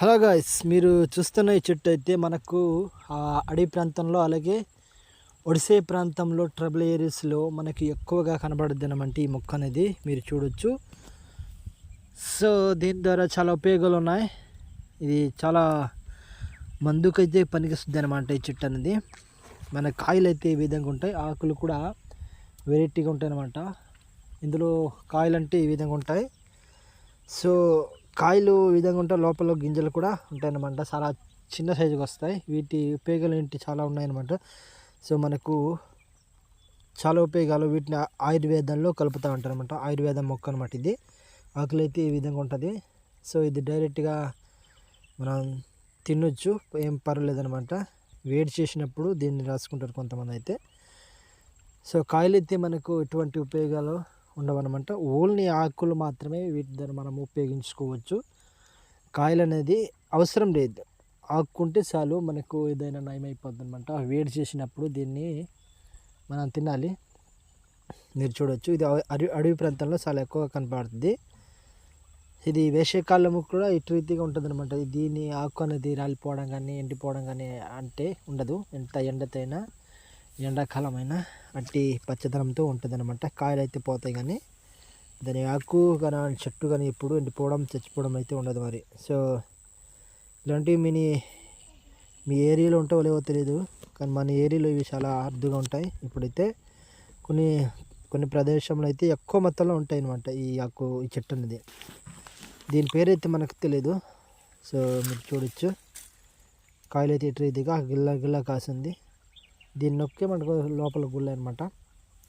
Hello guys మీరు చూస్తున్న ఈ చెట్టు అయితే మనకు ఆ అడవి ప్రాంతంలో అలాగే ఒడిసే ప్రాంతంలో ట్రబుల్ ఏరియాస్లో మనకి ఎక్కువగా కనబడుద్ది అనమాట ఈ మొక్క అనేది మీరు చూడొచ్చు. సో దీని ద్వారా చాలా ఉపయోగాలు ఉన్నాయి ఇది చాలా మందుకైతే పనికిస్తుంది అనమాట ఈ చెట్టు అనేది. మన కాయలు అయితే ఈ విధంగా ఉంటాయి ఆకులు కూడా వెరైటీగా ఉంటాయి అనమాట ఇందులో కాయలు అంటే ఈ విధంగా ఉంటాయి. సో కాయలు విధంగా ఉంటాయి లోపల గింజలు కూడా ఉంటాయన్నమాట. చాలా చిన్న సైజుకి వస్తాయి. వీటి ఉపయోగాలు ఏంటి చాలా ఉన్నాయన్నమాట. సో మనకు చాలా ఉపయోగాలు వీటిని ఆయుర్వేదంలో కలుపుతూ ఉంటారనమాట ఆయుర్వేదం మొక్క అనమాట ఇది. ఆకులు అయితే ఈ విధంగా ఉంటుంది. సో ఇది డైరెక్ట్గా మనం తినొచ్చు. ఏం పర్వాలేదనమాట వేడి చేసినప్పుడు దీన్ని రాసుకుంటారు కొంతమంది అయితే. సో కాయలు అయితే మనకు ఎటువంటి ఉపయోగాలు ఉండవన్నమాట. ఓన్లీ ఆకులు మాత్రమే వీటి ద్వారా మనం ఉపయోగించుకోవచ్చు. కాయలు అనేది అవసరం లేదు. ఆకుంటే చాలు మనకు ఏదైనా నయం అనమాట వేడి చేసినప్పుడు దీన్ని మనం తినాలి. మీరు చూడవచ్చు ఇది అడవి అడవి ప్రాంతంలో చాలా ఎక్కువగా కనపడుతుంది. ఇది వేసవికాలము కూడా ఇటు రీతిగా ఉంటుంది అనమాట దీని ఆకు అనేది రాలిపోవడం కానీ ఎండిపోవడం కానీ అంటే ఉండదు. ఎంత ఎండతైనా ఎండాకాలం అయినా అట్టి పచ్చదనంతో ఉంటుంది అనమాట కాయలు అయితే పోతాయి కానీ దాని ఆకు కానీ చెట్టు కానీ ఎప్పుడు ఎండిపోవడం చచ్చిపోవడం అయితే ఉండదు మరి. సో ఇలాంటివి మీ మీ ఏరియాలో ఉంటావో లేవో తెలియదు కానీ మన ఏరియాలో ఇవి చాలా అరుదుగా ఉంటాయి. ఇప్పుడైతే కొన్ని కొన్ని ప్రదేశంలో అయితే ఎక్కువ మొత్తంలో ఉంటాయి అనమాట ఈ ఆకు ఈ చెట్టు అనేది. దీని పేరు అయితే మనకు తెలియదు సో మీరు చూడొచ్చు. కాయలు అయితే ఇటు రీతిగా గిల్ల గిల్ల కాసింది. దీన్ని నొక్కే మనకు లోపల గుళ్ళు అనమాట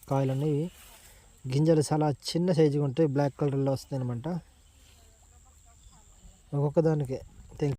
కాయలు అనేవి గింజలు చాలా చిన్న సైజుగా ఉంటాయి బ్లాక్ కలర్లో వస్తాయి అనమాట ఒక్కొక్క దానికి